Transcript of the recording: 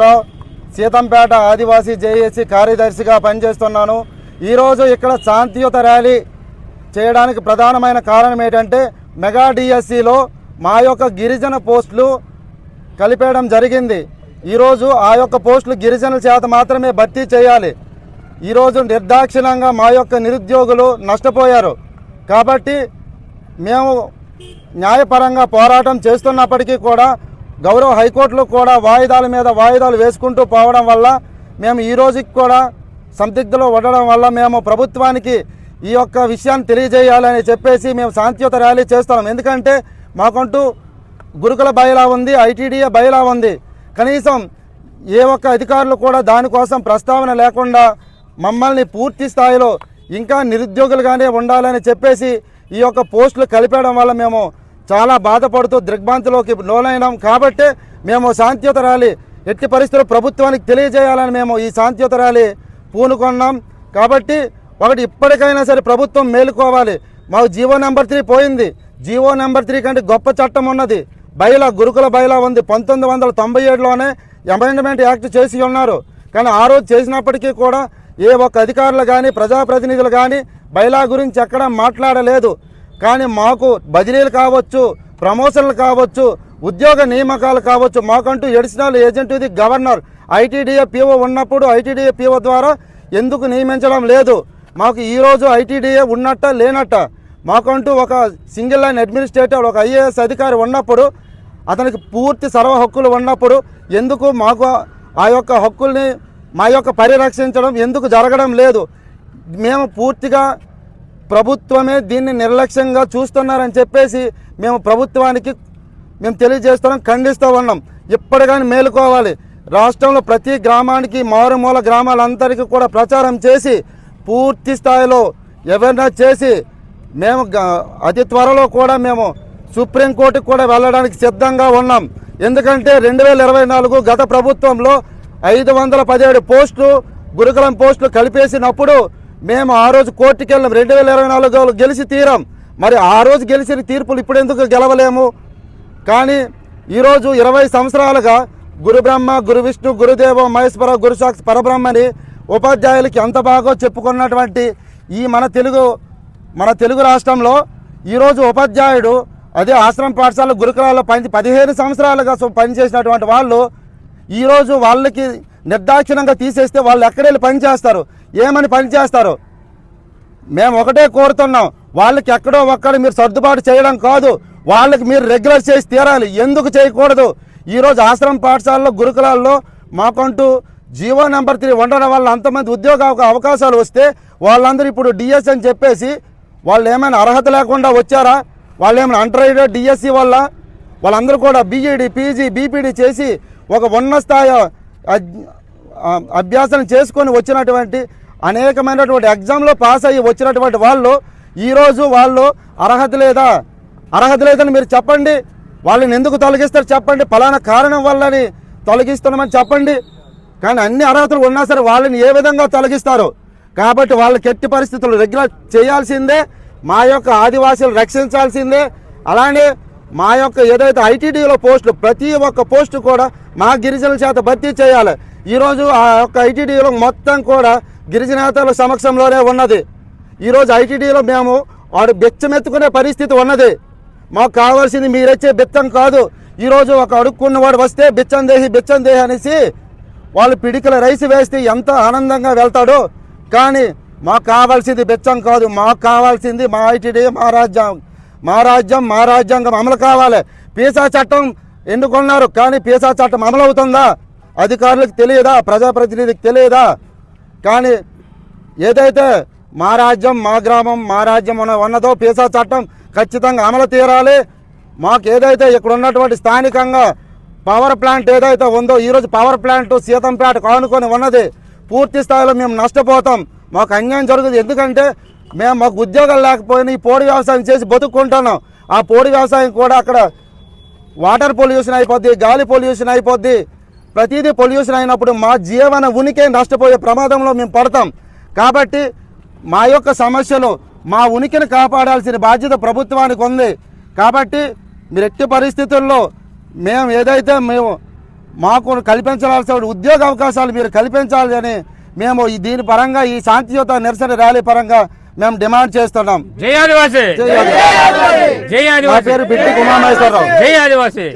రావు సీతంపేట ఆదివాసీ JAC కార్యదర్శిగా పనిచేస్తున్నాను. ఈరోజు ఇక్కడ శాంతియుత ర్యాలీ చేయడానికి ప్రధానమైన కారణం ఏంటంటే మెగా డిఎస్సిలో మా యొక్క గిరిజన పోస్టులు కలిపేయడం జరిగింది. ఈరోజు ఆ యొక్క పోస్టులు గిరిజనుల చేత మాత్రమే భర్తీ చేయాలి. ఈరోజు నిర్దాక్షిణ్యంగా మా యొక్క నిరుద్యోగులు నష్టపోయారు. కాబట్టి మేము న్యాయపరంగా పోరాటం చేస్తున్నప్పటికీ కూడా గౌరవ హైకోర్టులో కూడా వాయిదాల మీద వాయిదాలు వేసుకుంటూ పోవడం వల్ల మేము ఈ రోజుకి కూడా సందిగ్ధలో ఉండడం వల్ల మేము ప్రభుత్వానికి ఈ యొక్క విషయాన్ని తెలియజేయాలని చెప్పేసి మేము శాంతియుత ర్యాలీ చేస్తున్నాం. ఎందుకంటే మాకంటూ గురుకుల బయలా ఉంది ఐటీడీఏ బయలా ఉంది. కనీసం ఏ ఒక్క అధికారులు కూడా దానికోసం ప్రస్తావన లేకుండా మమ్మల్ని పూర్తి స్థాయిలో ఇంకా నిరుద్యోగులుగానే ఉండాలని చెప్పేసి ఈ యొక్క పోస్టులు కలిపేయడం వల్ల మేము చాలా బాధపడుతూ దిగ్భ్రాంతిలోకి లోనైనాం. కాబట్టే మేము శాంతియుత ర్యాలీ ఎట్టి పరిస్థితుల్లో ప్రభుత్వానికి తెలియజేయాలని మేము ఈ శాంతియుత ర్యాలీ పూనుకున్నాం. కాబట్టి ఒకటి ఇప్పటికైనా సరే ప్రభుత్వం మేలుకోవాలి. మాకు జీవో నెంబర్ త్రీ పోయింది. జీవో నెంబర్ త్రీ కంటే గొప్ప చట్టం ఉన్నది. బయలా గురుకుల బయలా ఉంది. పంతొమ్మిది వందల తొంభై ఏడులోనే అమెండ్మెంట్ యాక్ట్ చేసి ఉన్నారు. కానీ ఆ రోజు చేసినప్పటికీ కూడా ఏ ఒక్క అధికారులు కానీ ప్రజాప్రతినిధులు కానీ బైలా గురించి ఎక్కడ మాట్లాడలేదు. కానీ మాకు బదిలీలు కావచ్చు ప్రమోషన్లు కావచ్చు ఉద్యోగ నియామకాలు కావచ్చు మాకంటూ ఎడిషనల్ ఏజెంట్ ఇది గవర్నర్. ఐటీడీఏ పీఓ ఉన్నప్పుడు ఐటీడీఏ పీఓ ద్వారా ఎందుకు నియమించడం లేదు? మాకు ఈరోజు ఐటీడీఏ ఉన్నట్ట లేనట్ట? మాకంటూ ఒక సింగిల్ లైన్ అడ్మినిస్ట్రేటర్ ఒక ఐఏఎస్ అధికారి ఉన్నప్పుడు అతనికి పూర్తి సర్వ హక్కులు ఉన్నప్పుడు ఎందుకు మాకు ఆ యొక్క హక్కుల్ని మా యొక్క పరిరక్షించడం ఎందుకు జరగడం లేదు? మేము పూర్తిగా ప్రభుత్వమే దీన్ని నిర్లక్ష్యంగా చూస్తున్నారని చెప్పేసి మేము ప్రభుత్వానికి మేము తెలియజేస్తున్నాం ఖండిస్తూ ఉన్నాం. ఇప్పటికైనా మేలుకోవాలి. రాష్ట్రంలో ప్రతి గ్రామానికి మారుమూల గ్రామాలందరికీ కూడా ప్రచారం చేసి పూర్తి స్థాయిలో అవేర్నెస్ చేసి మేము అతి త్వరలో కూడా మేము సుప్రీంకోర్టుకు కూడా వెళ్ళడానికి సిద్ధంగా ఉన్నాం. ఎందుకంటే రెండు వేల ఇరవై నాలుగు గత ప్రభుత్వంలో ఐదు వందల పదిహేడు పోస్టులు గురుకులం పోస్టులు కలిపేసినప్పుడు మేము ఆ రోజు కోర్టుకి వెళ్ళాం రెండు వేల ఇరవై నాలుగులో గెలిచి తీరాం. మరి ఆ రోజు గెలిచిన తీర్పులు ఇప్పుడు ఎందుకు గెలవలేము? కానీ ఈరోజు ఇరవై సంవత్సరాలుగా గురు బ్రహ్మ గురు విష్ణు గురుదేవ మహేశ్వర గురుసాక్షి పరబ్రహ్మని ఉపాధ్యాయులకి ఎంత బాగో చెప్పుకున్నటువంటి ఈ మన తెలుగు మన తెలుగు రాష్ట్రంలో ఈరోజు ఉపాధ్యాయుడు అదే ఆశ్రమ పాఠశాల గురుకులాల్లో పని పదిహేను సంవత్సరాలుగా పనిచేసినటువంటి వాళ్ళు ఈరోజు వాళ్ళకి నిర్దాక్షిణంగా తీసేస్తే వాళ్ళు ఎక్కడెళ్ళి పని చేస్తారు? ఏమని పని చేస్తారు? మేము ఒకటే కోరుతున్నాం. వాళ్ళకి ఎక్కడో ఒక్కడ మీరు సర్దుబాటు చేయడం కాదు. వాళ్ళకి మీరు రెగ్యులర్ చేసి తీరాలి. ఎందుకు చేయకూడదు? ఈరోజు ఆశ్రమ పాఠశాలలో గురుకులాల్లో మాకంటూ జీవో నెంబర్ త్రీ ఉండడం వల్ల అంతమంది ఉద్యోగ అవకాశాలు వస్తే వాళ్ళందరూ ఇప్పుడు డిఎస్ అని చెప్పేసి వాళ్ళు ఏమైనా అర్హత లేకుండా వచ్చారా? వాళ్ళు ఏమైనా అంటరైడ్ డిఎస్సి వల్ల? వాళ్ళందరూ కూడా బీఈడి పీజీ బీపీడీ చేసి ఒక ఉన్న స్థాయి అభ్యాసం చేసుకొని వచ్చినటువంటి అనేకమైనటువంటి ఎగ్జామ్లో పాస్ అయ్యి వచ్చినటువంటి వాళ్ళు ఈరోజు వాళ్ళు అర్హత లేదా అర్హత లేదని మీరు చెప్పండి. వాళ్ళని ఎందుకు తొలగిస్తారు చెప్పండి. ఫలానా కారణం వల్లని తొలగిస్తున్నామని చెప్పండి. కానీ అన్ని అర్హతలు ఉన్నా సరే వాళ్ళని ఏ విధంగా తొలగిస్తారు? కాబట్టి వాళ్ళకి ఎట్టి పరిస్థితులు రెగ్యులర్ చేయాల్సిందే. మా యొక్క ఆదివాసీలు రక్షించాల్సిందే. అలానే మా యొక్క ఏదైతే ఐటీడీలో పోస్టులు ప్రతి ఒక్క పోస్టు కూడా మా గిరిజనుల చేత భర్తీ చేయాలి. ఈరోజు ఆ యొక్క ఐటీడీలో మొత్తం కూడా గిరిజనేతల సమక్షంలోనే ఉన్నది. ఈరోజు ఐటీడీలో మేము వాడు బెచ్చమెత్తుకునే పరిస్థితి ఉన్నది. మాకు కావాల్సింది మీరొచ్చే బిత్తం కాదు. ఈరోజు ఒక అడుక్కున్నవాడు వస్తే బిచ్చం దేహి బిచ్చం దేహి అనేసి వాళ్ళు పిడికల రైస్ వేస్తే ఎంత ఆనందంగా వెళ్తాడో. కానీ మాకు కావాల్సింది బెచ్చం కాదు. మాకు కావాల్సింది మా ఐటీడీ మా రాజ్యం. మా రాజ్యం మా రాజ్యాంగం అమలు కావాలి. పీసా చట్టం ఎన్నుకున్నారు? కానీ పీసా చట్టం అమలు అవుతుందా అధికారులకు తెలియదా? ప్రజాప్రతినిధికి తెలియదా? కానీ ఏదైతే మా రాజ్యం మా గ్రామం మా రాజ్యం ఉన్నదో పీసా చట్టం ఖచ్చితంగా అమలు తీరాలి. మాకు ఏదైతే ఇక్కడ ఉన్నటువంటి స్థానికంగా పవర్ ప్లాంట్ ఏదైతే ఉందో ఈరోజు పవర్ ప్లాంట్ సీతంపేట కానుకొని ఉన్నది పూర్తి స్థాయిలో మేము నష్టపోతాం. మాకు అన్యాయం జరుగుతుంది. ఎందుకంటే మేము మాకు ఉద్యోగాలు లేకపోయినా ఈ పోడి వ్యవసాయం చేసి బతుక్కుంటున్నాం. ఆ పోడి వ్యవసాయం కూడా అక్కడ వాటర్ పొల్యూషన్ అయిపోద్ది గాలి పొల్యూషన్ అయిపోద్ది. ప్రతిదీ పొల్యూషన్ అయినప్పుడు మా జీవన ఉనికి నష్టపోయే ప్రమాదంలో మేము పడతాం. కాబట్టి మా యొక్క సమస్యలు మా ఉనికిని కాపాడాల్సిన బాధ్యత ప్రభుత్వానికి ఉంది. కాబట్టి మీరు ఎట్టి పరిస్థితుల్లో మేము ఏదైతే మేము మాకు కల్పించాల్సిన ఉద్యోగ అవకాశాలు మీరు కల్పించాలి అని మేము దీని పరంగా ఈ శాంతియుత నిరసన ర్యాలీ పరంగా మేము డిమాండ్ చేస్తున్నాం. జై ఆదివాసి. జై ఆదివాసీ. జై నా ఆదివాసి పేరు బిట్టి ఉమామహేశ్వరరావు జై ఆదివాసి.